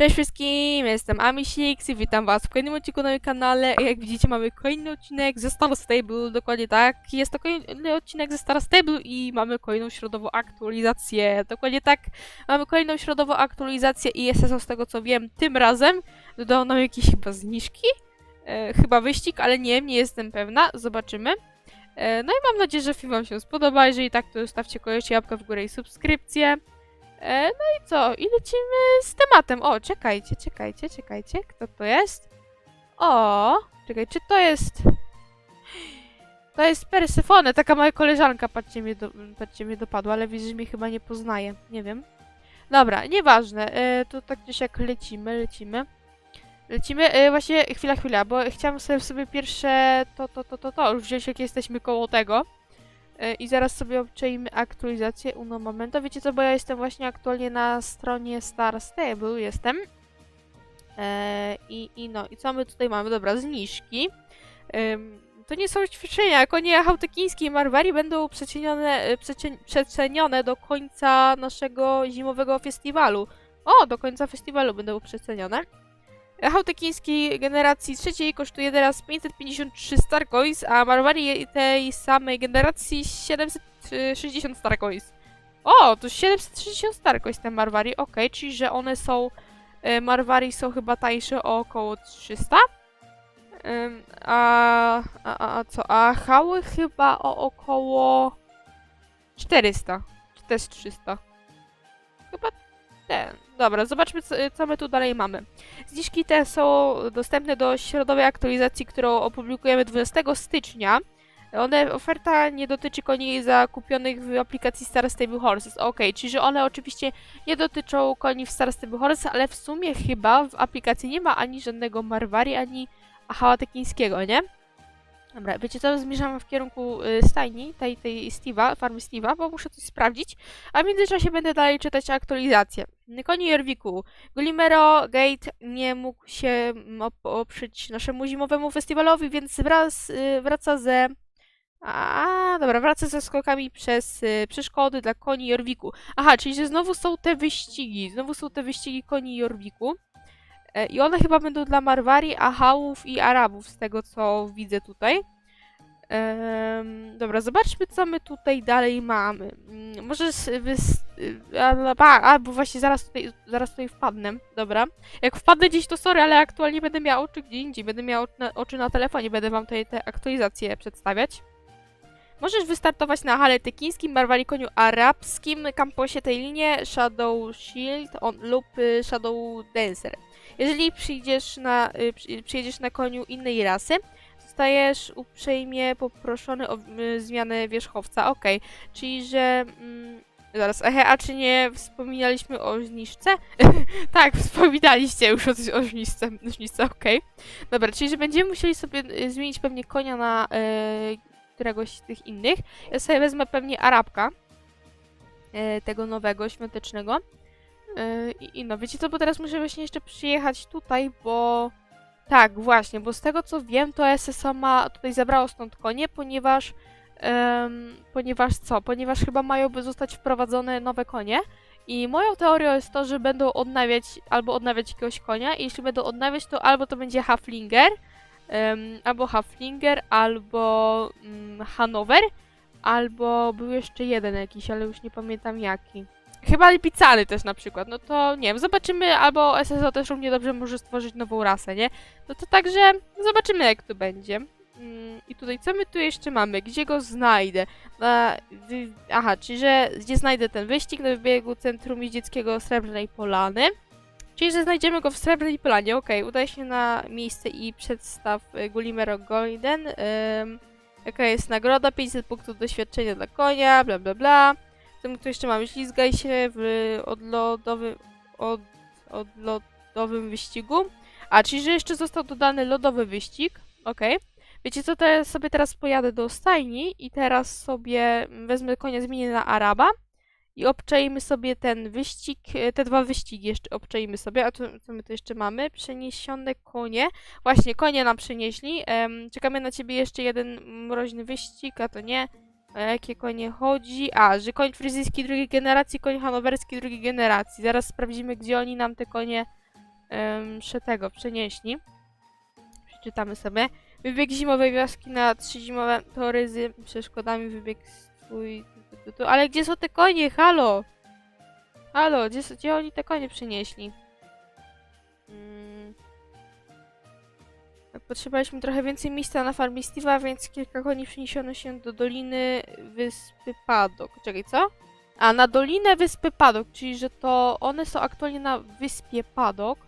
Cześć wszystkim, jestem Amisix i witam was w kolejnym odcinku na moim kanale. Jak widzicie mamy kolejny odcinek ze Star Stable, dokładnie tak. Jest to kolejny odcinek ze Star Stable i mamy kolejną środową aktualizację. Dokładnie tak, mamy kolejną środową aktualizację i SSO z tego co wiem, tym razem dodał nam jakieś chyba zniżki. E, chyba wyścig, ale nie, nie jestem pewna, zobaczymy. E, no i mam nadzieję, że film wam się spodoba, jeżeli tak to zostawcie koniecznie łapkę w górę i subskrypcję. E, no i co? I lecimy z tematem. O, czekajcie, czekajcie, czekajcie. Kto to jest? O, czekaj, czy to jest... To jest Persefone, taka moja koleżanka, patrzcie mnie, do, patrzcie mnie dopadła, ale widzę, że mnie chyba nie poznaje. Nie wiem. Dobra, nieważne. E, to tak gdzieś jak lecimy, lecimy. Lecimy, e, właśnie, chwila, chwila, bo chciałam sobie, sobie pierwsze to, to, to, to, to, już wziąć jak jesteśmy koło tego. E, I zaraz sobie obczajmy aktualizację uno momento. Wiecie co, bo ja jestem właśnie aktualnie na stronie Star Stable, jestem. E, I, I no, i co my tutaj mamy? Dobra, zniżki. To nie są ćwiczenia, konie hautekińskie i Marwari będą przecenione, e, przecenione do końca naszego zimowego festiwalu. O, do końca festiwalu będą przecenione. Hautekińskiej generacji trzeciej kosztuje teraz 553 Star Coins, a Marwari tej samej generacji 760 Star Coins. O, to 760 Star Coins te Marwari, ok, czyli że one są, e, Marwari są chyba tańsze o około 300. Ym, a, a, a, a co, a hały chyba o około 400, czy też 300. Chyba ten. Dobra, zobaczmy co, my tu dalej mamy. Zniżki te są dostępne do środowej aktualizacji, którą opublikujemy 12 stycznia. One, oferta nie dotyczy koni zakupionych w aplikacji Star Stable Horses. Ok, czyli że one oczywiście nie dotyczą koni w Star Stable Horses, ale w sumie chyba w aplikacji nie ma ani żadnego Marwari, ani Ahała Tekińskiego, nie? Dobra, wiecie co, zmierzamy w kierunku y, stajni, tej, tej Steve'a, farmy Steve'a, bo muszę coś sprawdzić, a w międzyczasie będę dalej czytać aktualizację. Koni Jorwiku. Gulimero Gate nie mógł się mm, op- oprzeć naszemu zimowemu festiwalowi, więc wraz, y, wraca ze... A, dobra, wraca ze skokami przez y, przeszkody dla koni Jorwiku. Aha, czyli że znowu są te wyścigi, znowu są te wyścigi koni Jorwiku. E, I one chyba będą dla Marwari, Ahałów i Arabów, z tego co widzę tutaj. Em, dobra, zobaczmy, co my tutaj dalej mamy. Mm, Może s- wys... y, A, a, bo właśnie zaraz tutaj, zaraz tutaj wpadnę. Dobra. Jak wpadnę gdzieś, to sorry, ale aktualnie będę miała oczy gdzie indziej. Będę miała oczy na, oczy na telefonie, będę wam tutaj te aktualizacje przedstawiać. Możesz wystartować na hale tekińskim, Marwali koniu arabskim, kamposie tej linie Shadow Shield on, lub y, Shadow Dancer. Jeżeli przyjdziesz na, y, przy- przyjedziesz na koniu innej rasy, zostajesz uprzejmie poproszony o y, zmianę wierzchowca. Okej, czyli że... Mm, zaraz, ehe, a czy nie wspominaliśmy o zniżce? tak, wspominaliście już o, o zniżce, zniżce okej. Dobra, czyli że będziemy musieli sobie y, zmienić pewnie konia na y, któregoś z tych innych. Ja sobie wezmę pewnie Arabka, y, tego nowego, świątecznego. I, I no, wiecie co, bo teraz muszę właśnie jeszcze przyjechać tutaj, bo... Tak, właśnie, bo z tego co wiem, to SSO ma tutaj zabrało stąd konie, ponieważ... em, ponieważ co? Ponieważ chyba mają by zostać wprowadzone nowe konie. I moją teorią jest to, że będą odnawiać albo odnawiać jakiegoś konia i jeśli będą odnawiać, to albo to będzie Haflinger, em, albo Haflinger, albo mm, Hanover, albo był jeszcze jeden jakiś, ale już nie pamiętam jaki. Chyba Lipicany też na przykład, no to nie wiem, zobaczymy, albo SSO też równie dobrze może stworzyć nową rasę, nie? No to także zobaczymy jak to będzie. Mm, I tutaj co my tu jeszcze mamy? Gdzie go znajdę? Na, aha, czyli że gdzie znajdę ten wyścig na wybiegu Centrum Jeździeckiego Srebrnej Polany. Czyli, że znajdziemy go w Srebrnej Polanie, okej, udaj się na miejsce i przedstaw y, Gulimero Golden. Ym, jaka jest nagroda? 500 punktów doświadczenia dla konia, bla bla bla. My tu jeszcze mamy? Ślizgaj się w odlodowym, od, odlodowym wyścigu. A, czyli że jeszcze został dodany lodowy wyścig. Okej. Wiecie co, ja sobie teraz pojadę do stajni i teraz sobie wezmę konia, zmienię na Araba i obczajmy sobie ten wyścig, te dwa wyścigi jeszcze obczajmy sobie. A co my tu jeszcze mamy? Przeniesione konie. Właśnie, konie nam przenieśli. Em, czekamy na ciebie jeszcze jeden mroźny wyścig, a to nie. O jakie konie chodzi? A, że koń fryzyjski drugiej generacji, koń hanowerski drugiej generacji. Zaraz sprawdzimy, gdzie oni nam te konie em, prze tego, przenieśli. Przeczytamy sobie. Wybieg zimowej wioski na trzy zimowe tory z przeszkodami. Wybieg swój... Ale gdzie są te konie? Halo! Halo, gdzie, gdzie oni te konie przynieśli? Potrzebowaliśmy trochę więcej miejsca na farmie Steve'a, więc kilka koni przeniesiono się do doliny wyspy Padok. Czekaj, co? A, na dolinę wyspy Padok, czyli że to one są aktualnie na wyspie Padok.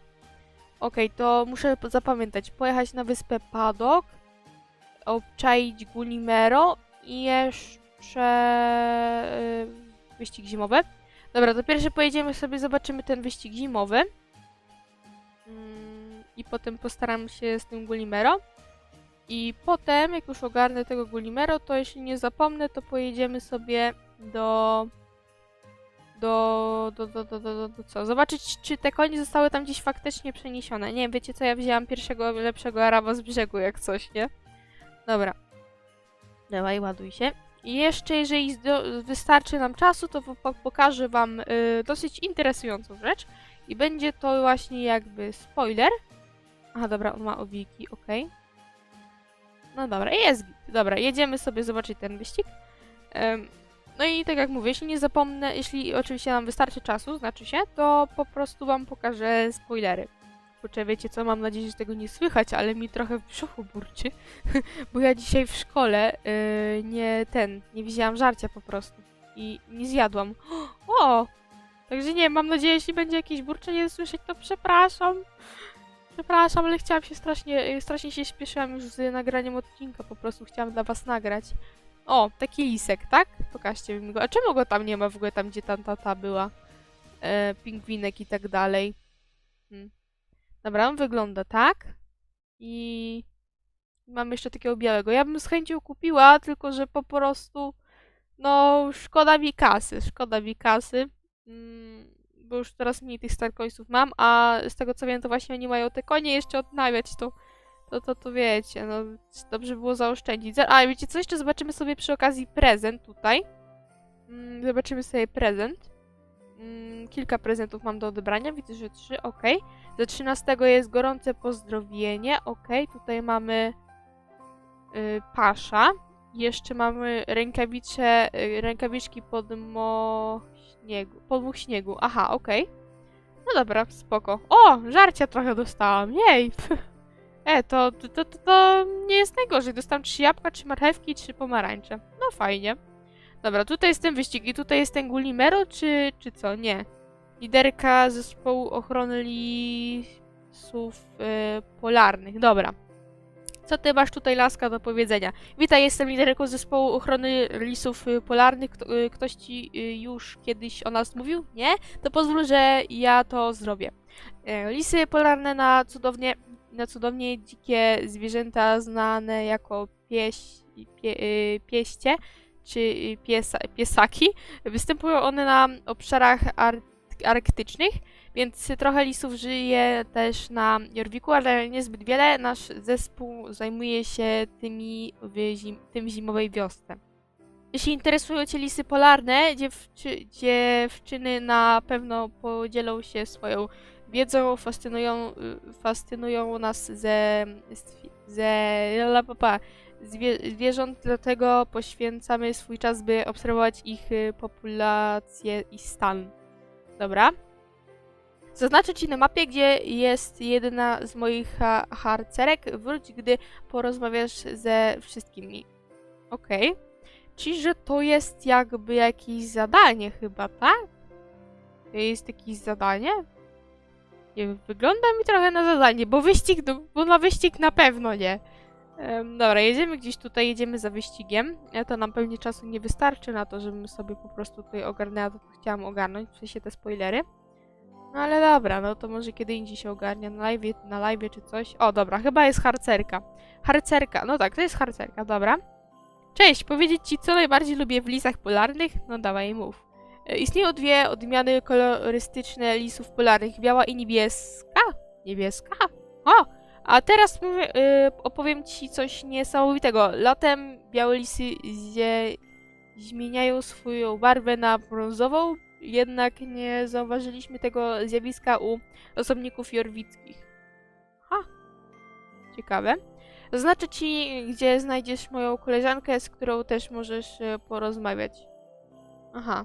Okej, to muszę zapamiętać. Pojechać na wyspę Padok, obczaić Gulimero i jeszcze yy, wyścig zimowy. Dobra, to pierwsze pojedziemy sobie, zobaczymy ten wyścig zimowy. I potem postaram się z tym Gulimero. I potem, jak już ogarnę tego Gulimero, to jeśli nie zapomnę, to pojedziemy sobie do... Do, do, do, do, do, do, do co? Zobaczyć, czy te konie zostały tam gdzieś faktycznie przeniesione. Nie wiecie co, ja wzięłam pierwszego, lepszego Araba z brzegu, jak coś, nie? Dobra. Dawaj, ładuj się. I jeszcze, jeżeli wystarczy nam czasu, to po- pokażę wam y, dosyć interesującą rzecz. I będzie to właśnie jakby spoiler. Aha, dobra, on ma owiki, okej. No dobra, jest git. Dobra, jedziemy sobie zobaczyć ten wyścig. Em, no i tak jak mówię, jeśli nie zapomnę, jeśli oczywiście nam wystarczy czasu, znaczy się, to po prostu wam pokażę spoilery. Kurczę, wiecie co, mam nadzieję, że tego nie słychać, ale mi trochę w brzuchu burczy, bo ja dzisiaj w szkole yy, nie ten, nie wzięłam żarcia po prostu i nie zjadłam. O! Także nie, mam nadzieję, jeśli będzie jakieś burczenie słyszeć, to przepraszam. Przepraszam, ale chciałam się strasznie, strasznie się śpieszyłam już z nagraniem odcinka, po prostu chciałam dla was nagrać. O, taki lisek, tak? Pokażcie mi go. A czemu go tam nie ma w ogóle, tam gdzie tam tata była? E, pingwinek i tak dalej. Hmm. Dobra, on wygląda tak. I mam jeszcze takiego białego. Ja bym z chęcią kupiła, tylko że po prostu no, szkoda mi kasy, szkoda mi kasy. Mm, bo już coraz mniej tych Starcoinsów mam, a z tego co wiem, to właśnie oni mają te konie jeszcze odnawiać, to to, to, to wiecie, no dobrze było zaoszczędzić. Za- A, wiecie co, jeszcze zobaczymy sobie przy okazji prezent tutaj. Mm, zobaczymy sobie prezent. Mm, kilka prezentów mam do odebrania, widzę, że trzy, ok. Za 13 jest gorące pozdrowienie, ok. Tutaj mamy y, pasza. Jeszcze mamy rękawicze, y, rękawiczki podmuch śniegu, podmuch śniegu. Aha, okej. No dobra, spoko. O, żarcia trochę dostałam, jej. E, to, to, to, to, nie jest najgorzej. Dostałam trzy jabłka, trzy marchewki, trzy pomarańcze. No fajnie. Dobra, tutaj jest ten wyścig i tutaj jest ten Gulimero, czy, czy co? Nie. Liderka zespołu ochrony lisów e, polarnych. Dobra. Co ty masz tutaj, Laska, do powiedzenia? Witaj, jestem liderką zespołu ochrony lisów y, polarnych. Kto, y, ktoś ci y, już kiedyś o nas mówił? Nie? To pozwól, że ja to zrobię. E, Lisy polarne na cudownie, na cudownie dzikie zwierzęta znane jako pieś, pie, pieście czy piesa, piesaki. Występują one na obszarach ar, arktycznych, więc trochę lisów żyje też na Jorwiku, ale niezbyt wiele. Nasz zespół zajmuje się tymi w zim, tym zimowej wiosce. Jeśli interesują Cię lisy polarne, dziewczy, dziewczyny na pewno podzielą się swoją wiedzą, fascynują, fascynują nas ze, ze la, pa, pa, zwie, zwierząt, dlatego poświęcamy swój czas, by obserwować ich populację i stan. Dobra. Zaznaczę Ci na mapie, gdzie jest jedna z moich ha harcerek. Wróć, gdy porozmawiasz ze wszystkimi. Okej. Czyli, że to jest jakby jakieś zadanie chyba, tak? To jest jakieś zadanie? Nie wiem, wygląda mi trochę na zadanie, bo wyścig, no, bo na wyścig na pewno nie. Dobra, jedziemy gdzieś tutaj, jedziemy za wyścigiem. To nam pewnie czasu nie wystarczy na to, żebym sobie po prostu tutaj ogarnęła to, co chciałam ogarnąć, w sensie te spoilery. No ale dobra, no to może kiedy indziej się ogarnia, na live, na live czy coś. O, dobra, chyba jest harcerka. Harcerka, no tak, to jest harcerka, dobra. Cześć, powiedzieć ci, co najbardziej lubię w lisach polarnych? No dawaj, mów. E, Istnieją dwie odmiany kolorystyczne lisów polarnych, biała i niebieska. Niebieska? O! A teraz mówię, y, opowiem ci coś niesamowitego. Latem białe lisy zmieniają swoją barwę na brązową, jednak nie zauważyliśmy tego zjawiska u osobników jorwickich. Ha! Ciekawe. Zaznaczę ci, gdzie znajdziesz moją koleżankę, z którą też możesz e, porozmawiać. Aha.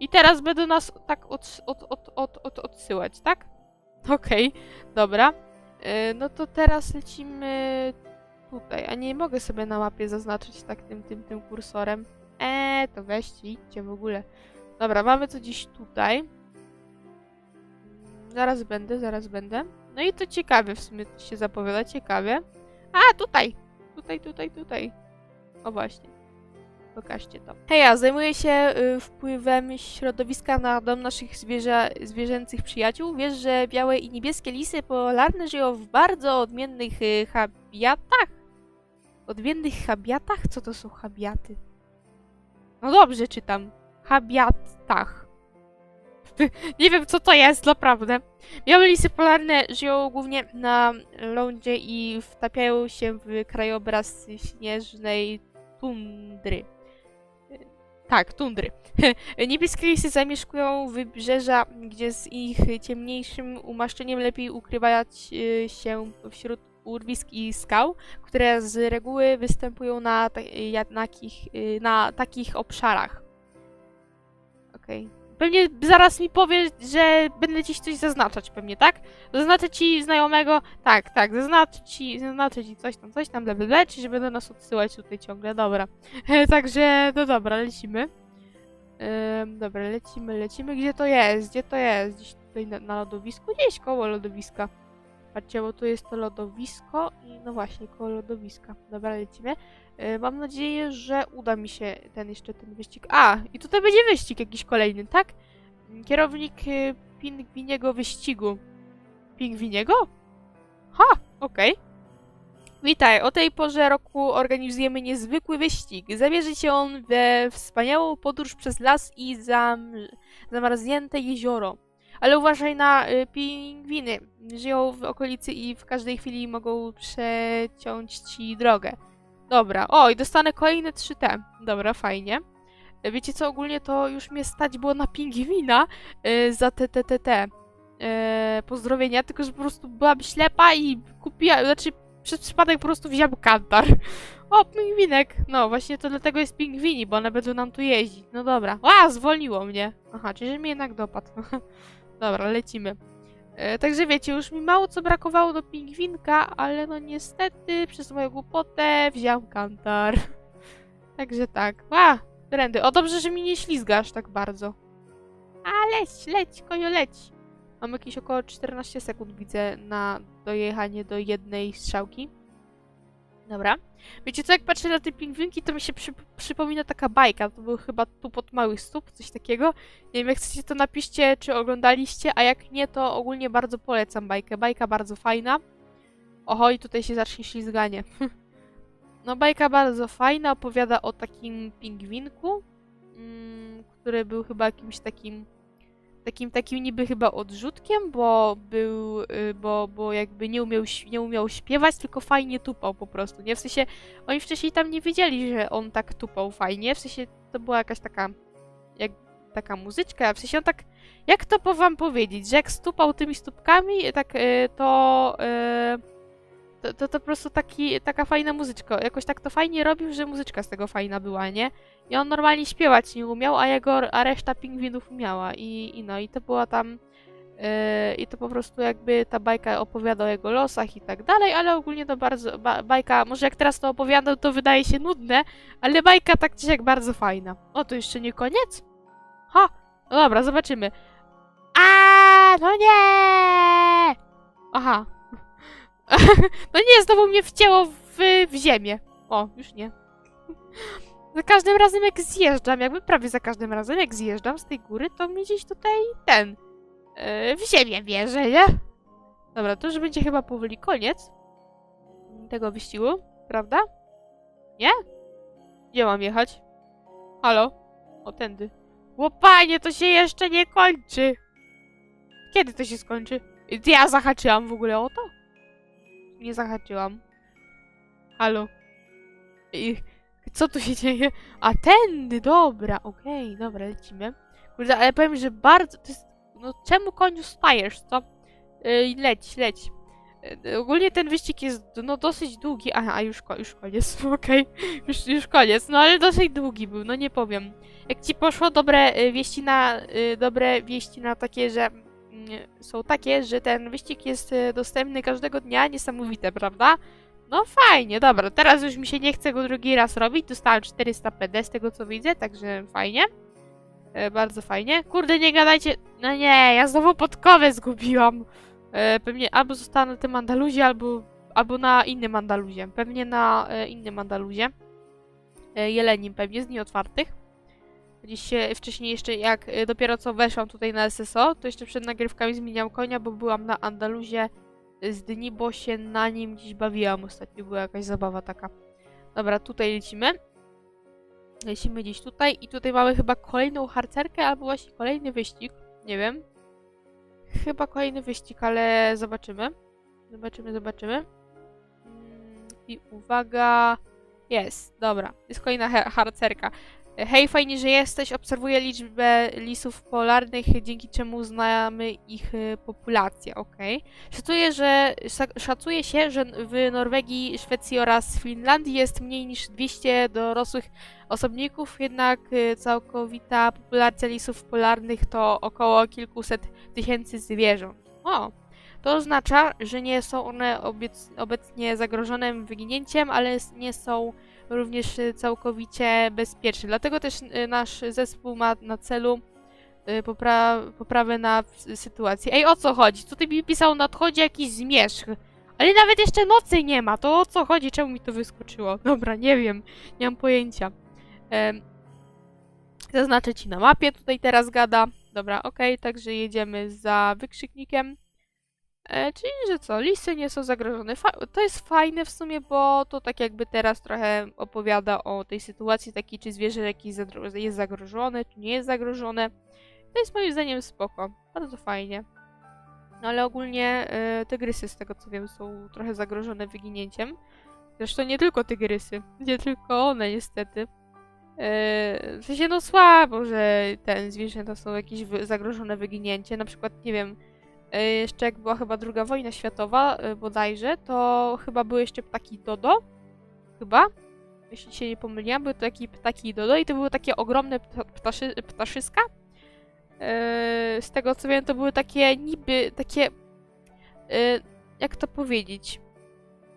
I teraz będą nas tak od, od, od, od, od, odsyłać, tak? Okej, dobra. E, No to teraz lecimy tutaj. A nie mogę sobie na mapie zaznaczyć tak tym, tym, tym kursorem. Eee, to weźcie, idźcie w ogóle. Dobra, mamy to gdzieś tutaj. Zaraz będę, zaraz będę. No i to ciekawe w sumie się zapowiada, ciekawie. A, tutaj! Tutaj, tutaj, tutaj. O właśnie. Pokażcie to. Heja, zajmuję się y, wpływem środowiska na dom naszych zwierzę, zwierzęcych przyjaciół. Wiesz, że białe i niebieskie lisy polarne żyją w bardzo odmiennych y, habiatach? Odmiennych habiatach? Co to są habiaty? No dobrze czytam. Habiatach. Nie wiem, co to jest, naprawdę. Białe lisy polarne żyją głównie na lądzie i wtapiają się w krajobraz śnieżnej tundry. Tak, tundry. Niebieskie lisy zamieszkują wybrzeża, gdzie z ich ciemniejszym umaszczeniem lepiej ukrywać y, się wśród urwisk i skał, które z reguły występują na, ja- na, y, na takich obszarach. Okej. Pewnie zaraz mi powie, że będę ci coś zaznaczać pewnie, tak? Zaznaczę ci znajomego, tak, tak, zaznaczę ci, zaznaczę ci coś tam, coś tam, bla, bla, bla, że będą nas odsyłać tutaj ciągle, dobra. Także, no dobra, lecimy. Dobra, lecimy, lecimy. Gdzie to jest? Gdzie to jest? Gdzieś tutaj na, na lodowisku? Gdzieś koło lodowiska. Patrzcie, bo tu jest to lodowisko i no właśnie, koło lodowiska. Dobra, lecimy. Yy, mam nadzieję, że uda mi się ten jeszcze ten wyścig. A, i tutaj będzie wyścig jakiś kolejny, tak? Kierownik y, pingwiniego wyścigu. Pingwiniego? Ha, okej. Witaj, o tej porze roku organizujemy niezwykły wyścig. Zabierze się on we wspaniałą podróż przez las i zam... zamarznięte jezioro. Ale uważaj na y, pingwiny. Żyją w okolicy i w każdej chwili mogą przeciąć ci drogę. Dobra, o i dostanę kolejne 3T. Dobra, fajnie. E, Wiecie co, ogólnie to już mnie stać było na pingwina y, za TTTT. E, pozdrowienia, tylko że po prostu byłam ślepa i kupiłam, znaczy przez przypadek po prostu wziąłem kantar. O, pingwinek! No, właśnie to dlatego jest pingwini, bo one będą nam tu jeździć. No dobra. A, zwolniło mnie. Aha, czyli że mnie jednak dopadł. dobra, lecimy. E, także wiecie, już mi mało co brakowało do pingwinka, ale no niestety przez moją głupotę wziąłem kantar. Także tak. A, trendy. O, dobrze, że mi nie ślizgasz tak bardzo. A, leć, leć, kojo, leć. Mam jakieś około 14 sekund, widzę, na dojechanie do jednej strzałki. Dobra. Wiecie co, jak patrzę na te pingwinki, to mi się przy, przypomina taka bajka. To był chyba tu pod małych stóp, coś takiego. Nie wiem, jak chcecie, to napiszcie, czy oglądaliście, a jak nie, to ogólnie bardzo polecam bajkę. Bajka bardzo fajna. Oho, i tutaj się zacznie ślizganie. no, bajka bardzo fajna, opowiada o takim pingwinku, mm, który był chyba jakimś takim takim, takim niby chyba odrzutkiem, bo był, y, bo, bo jakby nie umiał, nie umiał śpiewać, tylko fajnie tupał po prostu, nie? W sensie, oni wcześniej tam nie wiedzieli, że on tak tupał fajnie, w sensie to była jakaś taka, jak taka muzyczka, w sensie on tak, jak to po wam powiedzieć, że jak stupał tymi stópkami, tak y, to, y, to, to, to po prostu taki, taka fajna muzyczka, jakoś tak to fajnie robił, że muzyczka z tego fajna była, nie? I on normalnie śpiewać nie umiał, a jego, a reszta pingwinów umiała. I, i no, i to była tam. Yy, I to po prostu jakby ta bajka opowiada o jego losach i tak dalej, ale ogólnie to bardzo. Ba, bajka, może jak teraz to opowiadam, to wydaje się nudne, ale bajka tak czy jak bardzo fajna. O, to jeszcze nie koniec? Ha! No dobra, zobaczymy. A, no nie! Aha. no nie, znowu mnie wcięło w, w ziemię. O, już nie. Za każdym razem jak zjeżdżam, jakby prawie za każdym razem jak zjeżdżam z tej góry, to mi gdzieś tutaj ten yy, w ziemię bierze, nie? Dobra, to już będzie chyba powoli koniec tego wyścigu, prawda? Nie? Gdzie mam jechać? Halo? O, tędy. Łopanie, to się jeszcze nie kończy! Kiedy to się skończy? Ja zahaczyłam w ogóle o to? Nie zahaczyłam. Halo? I co tu się dzieje? A tędy, dobra, okej, dobra, lecimy. Kurde, ale powiem, że bardzo. To jest, no czemu koniu stajesz, co? Yy, leć, leć. Yy, ogólnie ten wyścig jest no dosyć długi. Aha, już, już koniec, okej. Już, już koniec, no ale dosyć długi był, no nie powiem. Jak ci poszło dobre y, wieści na. Y, dobre wieści na takie, że. mm, są takie, że ten wyścig jest dostępny każdego dnia, niesamowite, prawda? No fajnie, dobra, teraz już mi się nie chce go drugi raz robić. Dostałem 400 PD z tego co widzę, także fajnie. E, bardzo fajnie. Kurde, nie gadajcie. No nie, ja znowu podkowę zgubiłam. E, pewnie albo została na tym Andaluzie, albo, albo na innym Andaluzie. Pewnie na e, innym Andaluzie. E, Jelenim pewnie, z dni otwartych. Gdzieś się wcześniej jeszcze, jak e, dopiero co weszłam tutaj na SSO, to jeszcze przed nagrywkami zmieniałam konia, bo byłam na Andaluzie z dni, bo się na nim gdzieś bawiłam ostatnio. Była jakaś zabawa taka. Dobra, tutaj lecimy. Lecimy gdzieś tutaj i tutaj mamy chyba kolejną harcerkę albo właśnie kolejny wyścig. Nie wiem. Chyba kolejny wyścig, ale zobaczymy. Zobaczymy, zobaczymy. Mm, I uwaga. Jest, dobra. Jest kolejna harcerka. Hej, fajnie, że jesteś. Obserwuję liczbę lisów polarnych, dzięki czemu znamy ich y, populację. Okej. Szacuje, że, sza- szacuje się, że w Norwegii, Szwecji oraz Finlandii jest mniej niż 200 dorosłych osobników, jednak y, całkowita populacja lisów polarnych to około kilkuset tysięcy zwierząt. O! To oznacza, że nie są one obecnie zagrożone wyginięciem, ale nie są również y, całkowicie bezpieczne. Dlatego też y, nasz zespół ma na celu y, popra poprawę na s- sytuacji. Ej, o co chodzi? Tutaj mi pisał nadchodzi jakiś zmierzch. Ale nawet jeszcze nocy nie ma. To o co chodzi? Czemu mi to wyskoczyło? Dobra, nie wiem. Nie mam pojęcia. Em, zaznaczę ci na mapie. Tutaj teraz gada. Dobra, okej. Także jedziemy za wykrzyknikiem. E, czyli, że co? Lisy nie są zagrożone. Fa to jest fajne w sumie, bo to tak jakby teraz trochę opowiada o tej sytuacji, takiej czy zwierzę jakieś jest zagrożone, czy nie jest zagrożone. To jest moim zdaniem spoko. Bardzo fajnie. No ale ogólnie e, tygrysy, z tego co wiem, są trochę zagrożone wyginięciem. Zresztą nie tylko tygrysy. Nie tylko one, niestety. E, w sensie, no słabo, że ten zwierzęta są jakieś zagrożone wyginięciem. Na przykład, nie wiem, jeszcze jak była chyba druga wojna światowa, e, bodajże, to chyba były jeszcze ptaki dodo. Chyba. Jeśli się nie pomyliłam, były to takie ptaki dodo i to były takie ogromne pta- ptaszy, ptaszyska. E, z tego co wiem, to były takie niby, takie... e, jak to powiedzieć?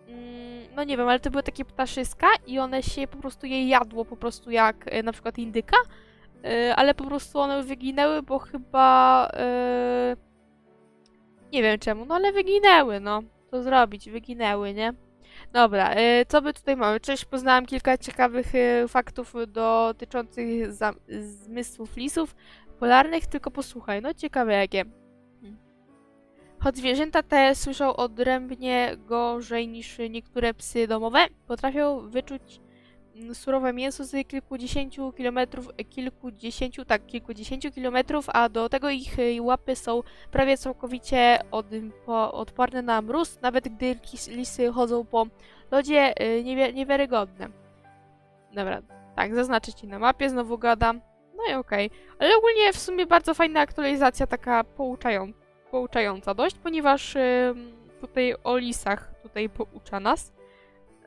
Mm, no nie wiem, ale to były takie ptaszyska i one się po prostu je jadło po prostu jak e, na przykład indyka, e, ale po prostu one wyginęły, bo chyba e, nie wiem czemu, no ale wyginęły, no. Co zrobić? Wyginęły, nie? Dobra, e, co my tutaj mamy? Cześć, poznałam kilka ciekawych e, faktów dotyczących zmysłów lisów polarnych, tylko posłuchaj, no ciekawe jakie. Choć zwierzęta te słyszą odrębnie gorzej niż niektóre psy domowe, potrafią wyczuć surowe mięso z kilkudziesięciu kilometrów, kilkudziesięciu, tak, kilkudziesięciu kilometrów, a do tego ich y, łapy są prawie całkowicie od, po, odporne na mróz, nawet gdy lis, lisy chodzą po lodzie, y, niewi niewiarygodne. Dobra, tak, zaznaczę ci na mapie, znowu gadam. No i okej. Ale ogólnie w sumie bardzo fajna aktualizacja, taka pouczająca pouczająca dość, ponieważ ym, tutaj o lisach tutaj poucza nas,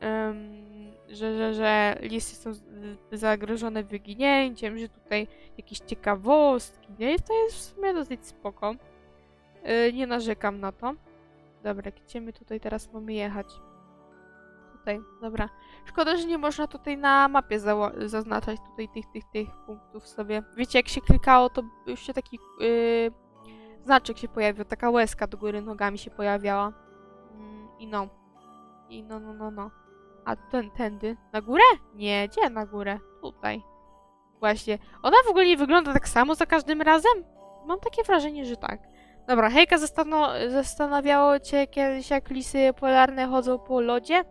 ym, że, że, że lisy są zagrożone wyginięciem, że tutaj jakieś ciekawostki, nie? I to jest w sumie dosyć spoko. Yy, nie narzekam na to. Dobra, gdzie my tutaj teraz mamy jechać? Tutaj, dobra. Szkoda, że nie można tutaj na mapie zaznaczać tutaj tych, tych, tych punktów sobie. Wiecie, jak się klikało, to już się taki yy, znaczek się pojawił, taka łezka do góry nogami się pojawiała. Mm, I no. I no, no, no, no. A ten, tędy? Na górę? Nie, gdzie na górę? Tutaj. Właśnie. Ona w ogóle nie wygląda tak samo za każdym razem? Mam takie wrażenie, że tak. Dobra, hejka, zastano- zastanawiało cię kiedyś, jak lisy polarne chodzą po lodzie?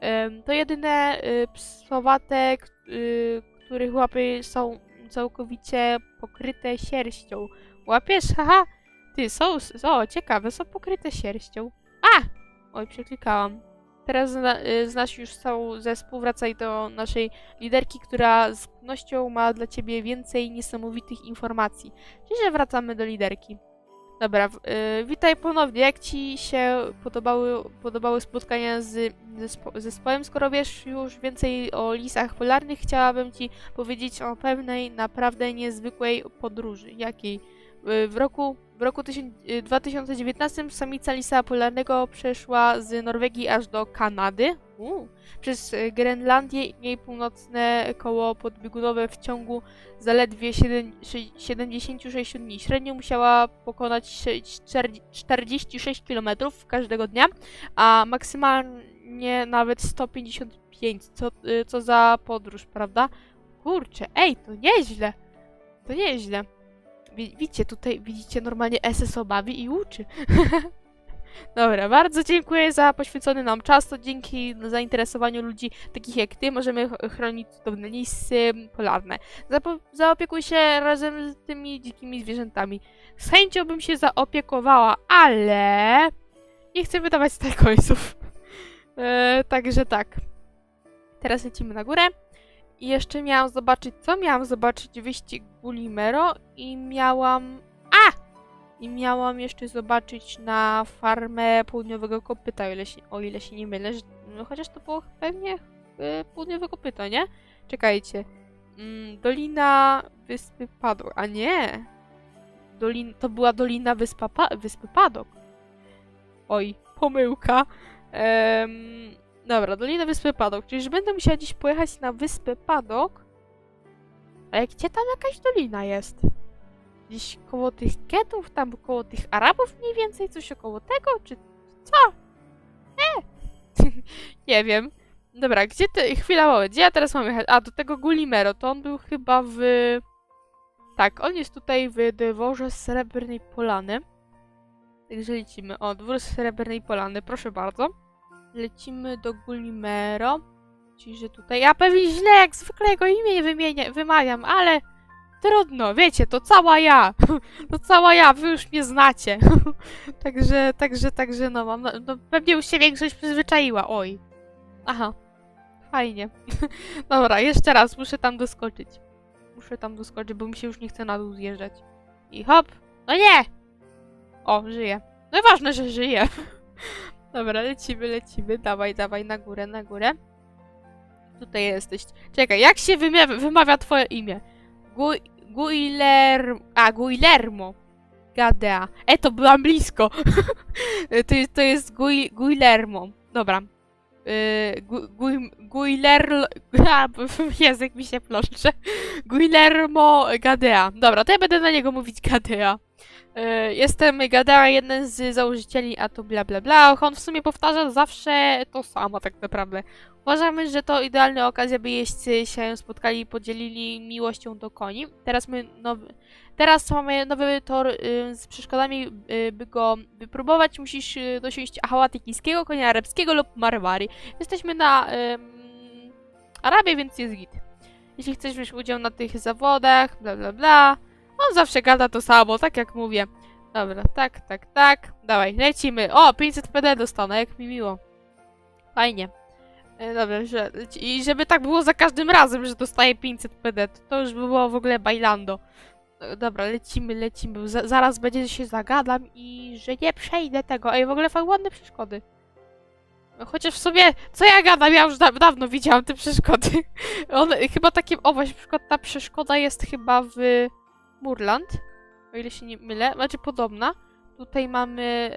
Em, to jedyne y, psowate, y, których łapy są całkowicie pokryte sierścią. Łapiesz? Haha! Ty, są, o, ciekawe, są pokryte sierścią. A! Oj, przeklikałam. Teraz zna, y, znasz już cały zespół, wracaj do naszej liderki, która z pewnością ma dla ciebie więcej niesamowitych informacji. Że wracamy do liderki. Dobra, y, witaj ponownie. Jak ci się podobały, podobały spotkania z zespo- zespołem? Skoro wiesz już więcej o lisach polarnych, chciałabym ci powiedzieć o pewnej naprawdę niezwykłej podróży. Jakiej? Y, W roku, w roku tysiąc- y, 2019 samica lisa polarnego przeszła z Norwegii aż do Kanady. Przez Grenlandię i jej północne koło podbiegunowe w ciągu zaledwie 7, sze- 76 dni. Średnio musiała pokonać sze- czter- 46 km każdego dnia, a maksymalnie nawet 155. Co, y, co za podróż, prawda? Kurczę, ej, to nieźle. To nieźle. Wi- Widzicie, tutaj widzicie normalnie SSO bawi i uczy. Dobra, bardzo dziękuję za poświęcony nam czas. To dzięki zainteresowaniu ludzi takich jak ty możemy ch- chronić cudowne lisy polarne. Zaopiekuj się razem z tymi dzikimi zwierzętami. Z chęcią bym się zaopiekowała, ale nie chcę wydawać style końców. E, także tak. Teraz lecimy na górę. I jeszcze miałam zobaczyć, co miałam zobaczyć? Wyścig Gulimero i miałam... A! I miałam jeszcze zobaczyć na farmę południowego kopyta, o ile się, o ile się nie mylę. No, chociaż to było pewnie e, południowego kopyta, nie? Czekajcie. Mm, Dolina Wyspy Padok. A nie! Dolin, to była Dolina Wyspa pa, Wyspy Padok. Oj, pomyłka. Em, dobra, Dolina Wyspy Padok. Czyli, że będę musiała dziś pojechać na Wyspę Padok. A jak gdzie tam jakaś dolina jest? Gdzieś koło tych Ketów, tam koło tych Arabów mniej więcej? Coś około tego? Czy co? E! nie wiem. Dobra, gdzie ty... Chwila, moment. Gdzie ja teraz mam jechać? A, do tego Gulimero. To on był chyba w... Tak, on jest tutaj w dworze Srebrnej Polany. Także lecimy. O, dwór Srebrnej Polany, proszę bardzo. Lecimy do Gulimero. Czyli, że tutaj... Ja pewnie źle, jak zwykle jego imię wymienię, wymawiam, ale... Trudno, wiecie, to cała ja. To cała ja, wy już mnie znacie. także, także, także, no mam... No, pewnie już się większość przyzwyczaiła, oj. Aha. Fajnie. Dobra, jeszcze raz, muszę tam doskoczyć. Muszę tam doskoczyć, bo mi się już nie chce na dół zjeżdżać. I hop! No nie! O, żyje. No i ważne, że żyje. Dobra, lecimy, lecimy. Dawaj, dawaj, na górę, na górę. Tutaj jesteś. Czekaj, jak się wymawia, wymawia twoje imię? Gu, Guiler... A, Guillermo. Gadea. E, to byłam blisko. to, to jest Gui, Guillermo. Dobra. Yy, Gu, Gui, Guiler... A, język mi się ploszcze. Guillermo Gadea. Dobra, to ja będę na niego mówić Gadea. Yy, jestem Gadea, jeden z założycieli, a to bla bla bla. On w sumie powtarza zawsze to samo tak naprawdę. Uważamy, że to idealna okazja, by jeźdźcy się spotkali i podzielili miłością do koni. Teraz my nowy, teraz mamy nowy tor y, z przeszkodami, y, by go wypróbować. Musisz y, dosiąść konia arabskiego lub marwari. Jesteśmy na ym, Arabii, więc jest git. Jeśli chcesz wziąć udział na tych zawodach, bla bla bla. On zawsze gada to samo, tak jak mówię. Dobra, tak, tak, tak. Dawaj, lecimy. O, 500 PD dostanę, jak mi miło. Fajnie. E, Dobra, że, i żeby tak było za każdym razem, że dostaję 500 PD, to, to już by było w ogóle bailando. E, Dobra, lecimy, lecimy, za, zaraz będzie się zagadam i że nie przejdę tego. Ej, w ogóle fajne ładne przeszkody. No, Chociaż w sumie, co ja gadam, ja już da dawno widziałam te przeszkody. One, chyba takie, o właśnie, przykład ta przeszkoda jest chyba w Murland, o ile się nie mylę, znaczy podobna. Tutaj mamy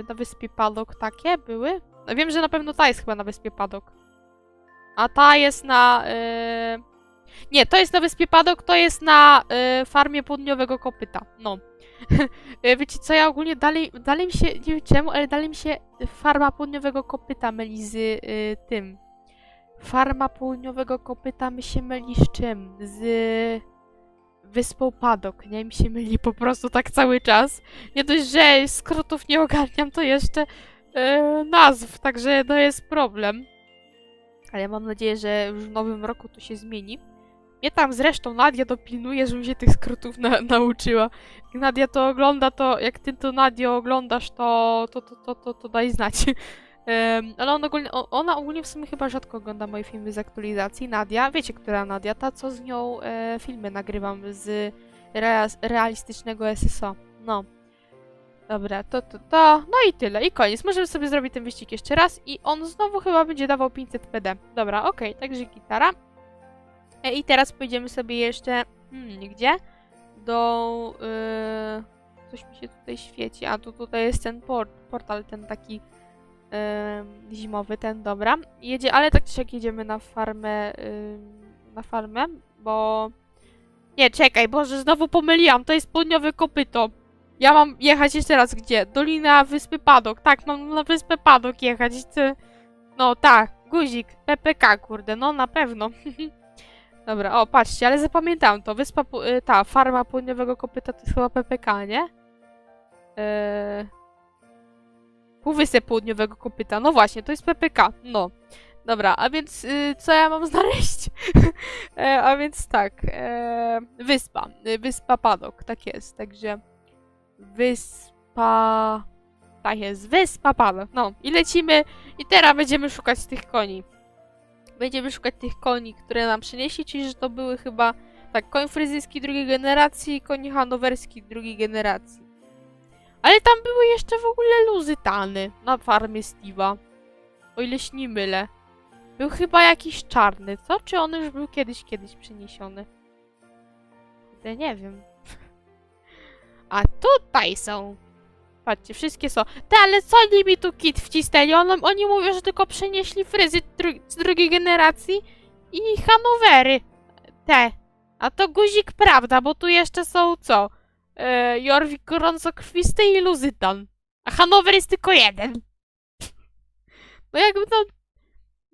y, na wyspie Padok takie były. No wiem, że na pewno ta jest chyba na wyspie Padok. A ta jest na. y, Nie, to jest na wyspie Padok, to jest na y, farmie południowego kopyta. No. Y, Wiecie co, ja ogólnie dalej, dalej mi się, nie wiem czemu, ale dalej mi się farma południowego kopyta myli z y, tym. Farma południowego kopyta mi się myli z czym? Z wyspą Padok, nie? Mi się myli po prostu tak cały czas. Nie dość, że skrótów nie ogarniam, to jeszcze e, nazw, także no jest problem. Ale mam nadzieję, że już w nowym roku to się zmieni. Mnie tam zresztą Nadia dopilnuje, żebym się tych skrótów na, nauczyła. Jak Nadia to ogląda, to jak ty to Nadia oglądasz, to, to, to, to, to, to daj znać. Ale on ogólnie, ona ogólnie w sumie chyba rzadko ogląda moje filmy z aktualizacji. Nadia, wiecie, która Nadia? Ta, co z nią e, filmy nagrywam z rea realistycznego SSO. No. Dobra, to, to, to. No i tyle, i koniec. Możemy sobie zrobić ten wyścig jeszcze raz i on znowu chyba będzie dawał 500 PD. Dobra, okej, także gitara. E, I teraz pójdziemy sobie jeszcze... Hmm, gdzie? Do... Yy, coś mi się tutaj świeci. A tu tutaj jest ten port, portal, ten taki yy, zimowy, ten, dobra. Jedzie, ale tak czy siak jedziemy na farmę, yy, na farmę, bo... Nie, czekaj, Boże, znowu pomyliłam, to jest południowe kopyto. Ja mam jechać jeszcze raz gdzie? Dolina Wyspy Padok. Tak, mam na Wyspę Padok jechać. No tak, guzik, PPK, kurde, no na pewno. Dobra, o, patrzcie, ale zapamiętałam to. Wyspa, y, ta, farma południowego kopyta to jest chyba PPK, nie? Eee... Półwysep południowego kopyta, no właśnie, to jest PPK, no. Dobra, a więc y, co ja mam znaleźć? e, a więc tak, e, wyspa, y, wyspa Padok, tak jest, także wyspa... Tak jest, wyspa Padok, no. I lecimy i teraz będziemy szukać tych koni. Będziemy szukać tych koni, które nam przynieśli, czyli że to były chyba tak, koń fryzyjski drugiej generacji koń hanowerski drugiej generacji. Ale tam były jeszcze w ogóle luzytany na farmie Steve'a. O ile się nie mylę. Był chyba jakiś czarny, co? Czy on już był kiedyś, kiedyś przeniesiony? Kurde, nie wiem. A tutaj są. Patrzcie, wszystkie są. Te, ale co oni mi tu kit wcisnęli? On, oni mówią, że tylko przenieśli fryzy dru z drugiej generacji i Hanowery. Te. A to guzik prawda, bo tu jeszcze są co? E, Jorwik gorącokrwisty i Luzytan. A Hanower jest tylko jeden. No jakby to...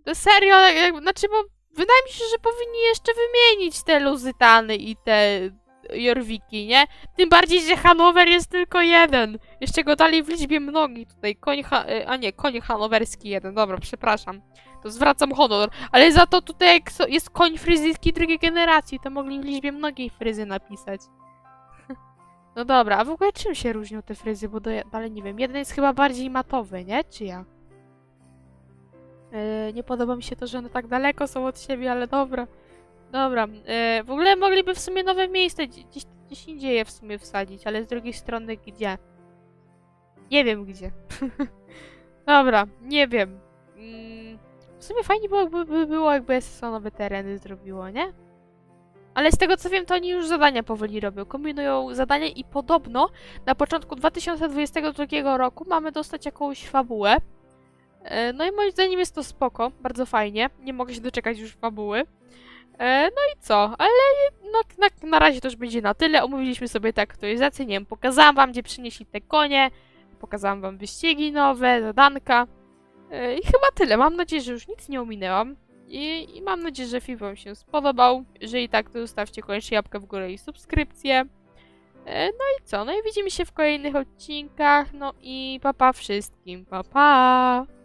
to serio, jakby, znaczy bo wydaje mi się, że powinni jeszcze wymienić te Luzytany i te Jorwiki, nie? Tym bardziej, że Hanower jest tylko jeden. Jeszcze go dali w liczbie mnogi tutaj. Koń e, a nie, koń hanowerski jeden. Dobra, przepraszam. To zwracam honor. Ale za to tutaj jest koń fryzyjski drugiej generacji, to mogli w liczbie mnogiej fryzy napisać. No dobra, a w ogóle czym się różnią te fryzy? Bo do, dalej nie wiem. Jeden jest chyba bardziej matowy, nie? Czy ja? E, nie podoba mi się to, że one tak daleko są od siebie, ale dobra. Dobra. E, w ogóle mogliby w sumie nowe miejsce gdzieś, gdzieś, indziej je w sumie wsadzić, ale z drugiej strony gdzie? Nie wiem gdzie. dobra, nie wiem. Mm, w sumie fajnie byłoby by było, jakby SSO nowe tereny zrobiło, nie? Ale z tego co wiem, to oni już zadania powoli robią. Kombinują zadania i podobno na początku 2022 roku mamy dostać jakąś fabułę. E, No i moim zdaniem jest to spoko, bardzo fajnie. Nie mogę się doczekać już fabuły. E, No i co? Ale no, na, na razie to już będzie na tyle. Omówiliśmy sobie tę aktualizację. Nie wiem, pokazałam wam, gdzie przynieśli te konie. Pokazałam wam wyścigi nowe, zadanka. E, I chyba tyle. Mam nadzieję, że już nic nie ominęłam. I, I mam nadzieję, że film wam się spodobał. Jeżeli tak, to zostawcie koniecznie łapkę w górę i subskrypcję. E, No i co? No i widzimy się w kolejnych odcinkach. No i papa wszystkim. Pa pa!